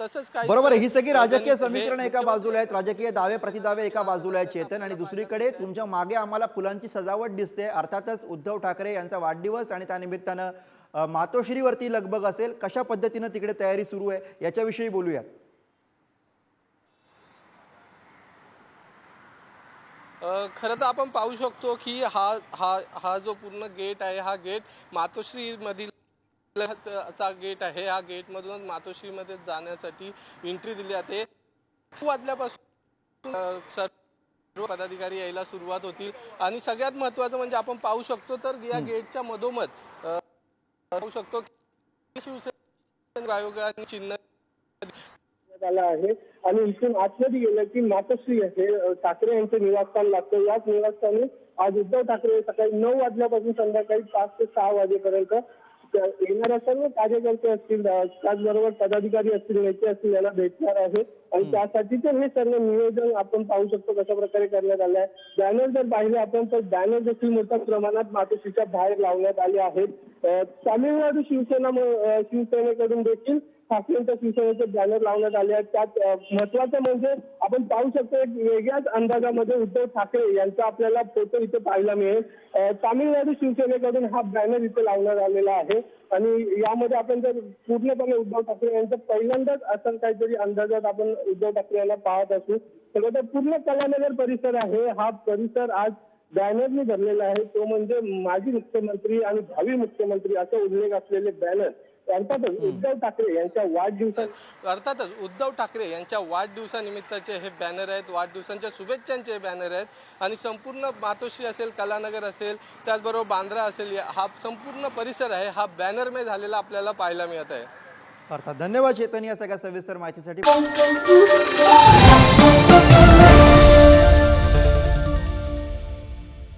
तसंच बरोबर ही सगळी राजकीय समीकरण एका बाजूला आहेत. राजकीय दावे प्रतिदावे एका बाजूला आहेत. चेतन आणि दुसरीकडे तुमच्या मागे आम्हाला फुलांची सजावट दिसते. अर्थातच उद्धव ठाकरे यांचा वाढदिवस आणि त्यानिमित्तानं मातोश्रीवरती लगबग असेल कशा पद्धतीनं तिकडे तयारी सुरू आहे याच्याविषयी बोलूयात. खरं तर आपण पाहू शकतो की हा हा हा जो पूर्ण गेट आहे हा गेट मातोश्री मधील चा गेट आहे. या गेट मधून मातोश्रीमध्ये जाण्यासाठी एंट्री दिली जाते. नऊ वाजल्यापासून सर्व पदाधिकारी यायला सुरुवात होतील. आणि सगळ्यात महत्वाचं म्हणजे आपण पाहू शकतो तर या गेटच्या मधोमध पाहू शकतो शिवसेना आयोगाने चिन्ह आला आहे. आणि इथून आतमध्ये गेलं की मातोश्री हे अ, ठाकरे यांचं निवासस्थान लागतं. याच निवासस्थानी आज उद्धव ठाकरे सकाळी नऊ वाजल्यापासून संध्याकाळी पाच ते सहा वाजेपर्यंत येणाऱ्या सर्व कार्यकर्ते असतील त्याचबरोबर पदाधिकारी असतील नेते असतील याला भेटणार आहे. आणि त्यासाठीचे हे सर्व नियोजन आपण पाहू शकतो कशा प्रकारे करण्यात आलं आहे. बॅनर जर पाहिले आपण तर बॅनर देखील मोठ्या प्रमाणात मातोश्रीच्या बाहेर लावण्यात आले आहेत. तामिळनाडू शिवसेना शिवसेनेकडून देखील ठाकरेंच्या शिवसेनेचे बॅनर लावण्यात आले आहेत. त्यात महत्वाचं म्हणजे आपण पाहू शकतो एक वेगळ्याच अंदाजामध्ये उद्धव ठाकरे यांचा आपल्याला फोटो इथे पाहायला मिळेल. तामिळनाडू शिवसेनेकडून हा बॅनर इथे लावण्यात आलेला आहे. आणि यामध्ये आपण जर पूर्णपणे उद्धव ठाकरे यांचं पहिल्यांदाच असं काहीतरी अंदाजात आपण उद्धव ठाकरे यांना पाहत असू. तर पूर्ण कलानगर परिसर आहे. हा परिसर आज बॅनरने भरलेला आहे. तो म्हणजे माजी मुख्यमंत्री आणि भावी मुख्यमंत्री असा उल्लेख असलेले बॅनर अर्थातच उद्धव ठाकरे यांच्या वाढदिवसात अर्थातच उद्धव ठाकरे यांच्या वाढदिवसानिमित्ताचे हे बॅनर आहेत. वाढदिवसांच्या शुभेच्छांचे हे बॅनर आहेत. आणि संपूर्ण मातोश्री असेल कलानगर असेल त्याचबरोबर बांद्रा असेल हा संपूर्ण परिसर आहे. हा बॅनरमय झालेला आपल्याला पाहायला मिळत आहे. अर्थात धन्यवाद चेतन या सगळ्या सविस्तर माहितीसाठी.